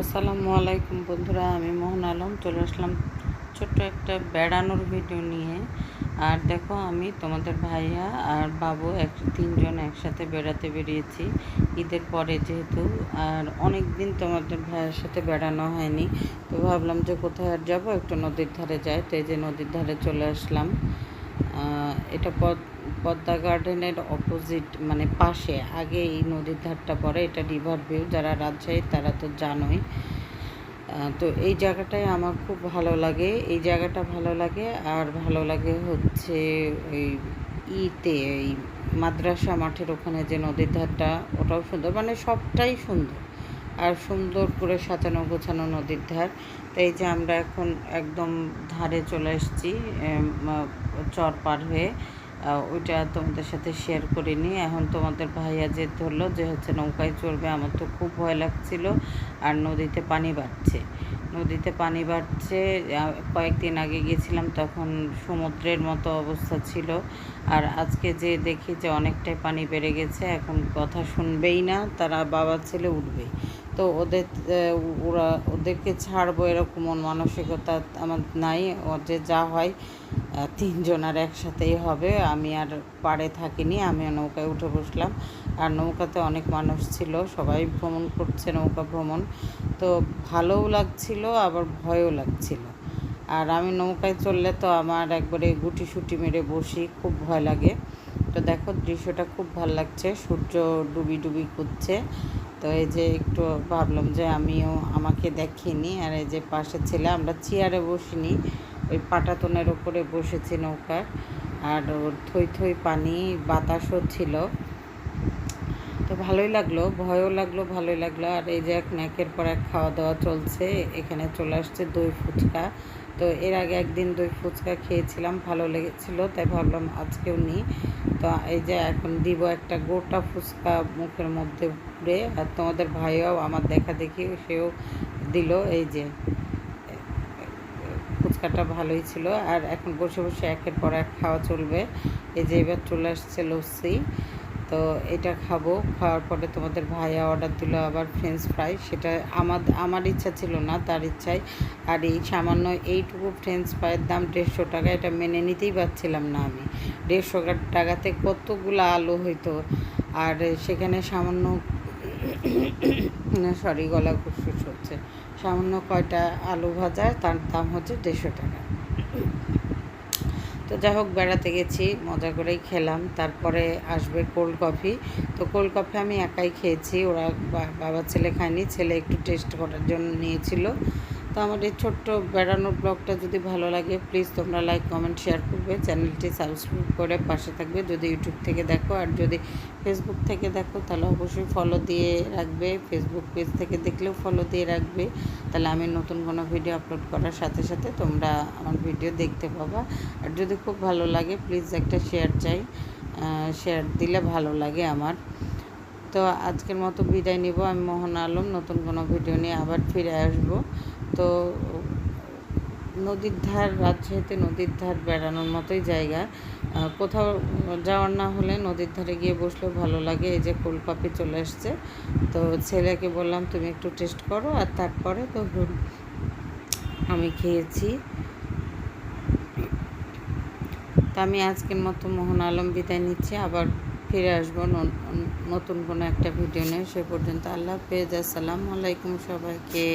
আসসালামু আলাইকুম বন্ধুরা, আমি মোহন আলম। চলে আসলাম ছোট্ট একটা বেড়ানোর ভিডিও নিয়ে। আর দেখো, আমি তোমাদের ভাইয়া আর বাবু এক, তিনজন একসাথে বেড়াতে বেরিয়েছি ঈদের পরে যেহেতু। আর অনেক দিন তোমাদের ভাইয়ের সাথে বেড়ানো হয়নি। তো ভাবলাম যে কোথায় আর যাব? একটু নদীর ধারে যাই। তো এই যে নদীর ধারে চলে আসলাম। এটা পদ পদ্মা গার্ডেনের অপোজিট মানে পাশে, আগে এই নদীর ধারটা পড়ে, এটা রিভার ভিউ যারা রাজশাহী তারা তো জানোই। তো এই জায়গাটায় আমার খুব ভালো লাগে, এই জায়গাটা ভালো লাগে, আর ভালো লাগে হচ্ছে এই ইতে, এই মাদ্রাসা মাঠের ওখানে যে নদীর ধারটা, ওটাও সুন্দর মানে সবটাই সুন্দর। আর সুন্দর করে সাজানো গোছানো নদীর ধার। তাই যে আমরা এখন একদম ধারে চলে এসেছি চর পার হয়ে। ওইটা তোমাদের সাথে শেয়ার করিনি এখন তোমাদের ভাইয়া যে ধরলো যে হচ্ছে নৌকায় চড়বে, আমার তো খুব ভয় লাগছিল। আর নদীতে পানি বাড়ছে। নদীতে পানি বাড়ছে কয়েকদিন আগে গেছিলাম তখন সমুদ্রের মতো অবস্থা ছিল। আর আজকে যে দেখি যে অনেকটাই পানি বেড়ে গেছে, এখন কথা শুনবেই না, তারা বাবা ছেলে উঠবেই। তো ওদের ওরা ওদেরকে ছাড়বো এরকম মন মানসিকতা আমার নাই। যে যা হয় তিনজন আর একসাথেই হবে। আমি আর পাড়ে থাকিনি, আমি নৌকায় উঠে বসলাম। আর নৌকাতে অনেক মানুষ ছিল, সবাই ভ্রমণ করছে, নৌকা ভ্রমণ। তো ভালোও লাগছিল, আবার ভয়ও লাগছিল। আর আমি নৌকায় চললে তো আমার একবারে গুটি সুটি মেরে বসি, খুব ভয় লাগে। তো দেখো, দৃশ্যটা খুব ভালো লাগছে, সূর্য ডুবি ডুবি করছে। তো এই যে একটু ভাবলাম যে আমিও আমাকে দেখিনি, আর এই যে পাশে ছেলে, আমরা চেয়ারে বসিনি, ওই পাটাতনের ওপরে বসেছি নৌকার, আর ওর থই থই পানি বাতাসও ছিল। তো ভালোই লাগল, ভয়ও লাগল, ভালোই লাগল। আর এই যে এক ন্যাকের পর এক খাওয়া দাওয়া চলছে, এখানে চলে আসছে দই ফুচকা। তো এর আগে একদিন দই ফুচকা খেয়েছিলাম, ভালো লেগেছিল, তাই ভাবলাম আজকেও নিই। তো এই যে এখন দিব একটা গোটা ফুচকা মুখের মধ্যে পুরে আর তোমাদের ভাইও আমার দেখা দেখি সেও দিল, এই যে ফুচকাটা ভালোই ছিল। আর এখন বসে বসে একের পর এক খাওয়া চলবে। এই যে এবার চলে আসছে লস্যি। তো এটা খাব, খাওয়ার পরে তোমাদের ভাইয়া অর্ডার দিল আবার ফ্রেঞ্চ ফ্রাই সেটা আমার আমার ইচ্ছা ছিল না, তার ইচ্ছায়। আর এই সামান্য এইটুকু ফ্রেঞ্চ ফ্রাইয়ের দাম দেড়শো টাকা, এটা মেনে নিতেই পারছিলাম না আমি। দেড়শো টাকাতে কতগুলো আলু হইতো। আর সেখানে সামান্য সরি গলা খুশফুস হচ্ছে। সামান্য কয়টা আলু ভাজা, তার দাম হচ্ছে দেড়শো টাকা। তো যাই হোক, বেড়াতে গেছি, মজা করেই খেলাম। তারপরে আসবে কোল্ড কফি। তো কোল্ড কফি আমি একাই খেয়েছি, ওরা বাবা ছেলে খায়নি, ছেলে একটু টেস্ট করার জন্য নিয়েছিল। তো আমার এই ছোট্ট বেড়ানোর ব্লগটা যদি ভালো লাগে প্লিজ তোমরা লাইক কমেন্ট শেয়ার করবে। চ্যানেলটি সাবস্ক্রাইব করে পাশে থাকবে যদি ইউটিউব থেকে দেখো। আর যদি ফেসবুক থেকে দেখো, তাহলে অবশ্যই ফলো দিয়ে রাখবে। ফেসবুক পেজ থেকে দেখলেও ফলো দিয়ে রাখবে। তাহলে আমি নতুন কোনো ভিডিও আপলোড করার সাথে সাথে তোমরা আমার ভিডিও দেখতে পাবা। আর যদি খুব ভালো লাগে প্লিজ একটা শেয়ার চাই। শেয়ার দিলে ভালো লাগে আমার। তো আজকের মতো বিদায় নিব। আমি মোহন আলম, নতুন কোনো ভিডিও নিয়ে আবার ফিরে আসব। তো নদীর ধার, রাজশাহীতে নদীর ধার বেড়ানোর মতোই জায়গা। কোথাও যাওয়ার না হলে নদীর ধারে গিয়ে বসলেও ভালো লাগে। এই যে কোলকাপি চলে এসছে তো ছেলেকে বললাম, তুমি একটু টেস্ট করো আর তারপরে তো আমি খেয়েছি। তা আমি আজকের মতো মোহন আলম বিদায় নিচ্ছি। আবার ফিরে আসব নতুন কোনো একটা ভিডিও নিয়ে। সে পর্যন্ত আল্লাহ হাফেজ। আসসালামু আলাইকুম সবাইকে।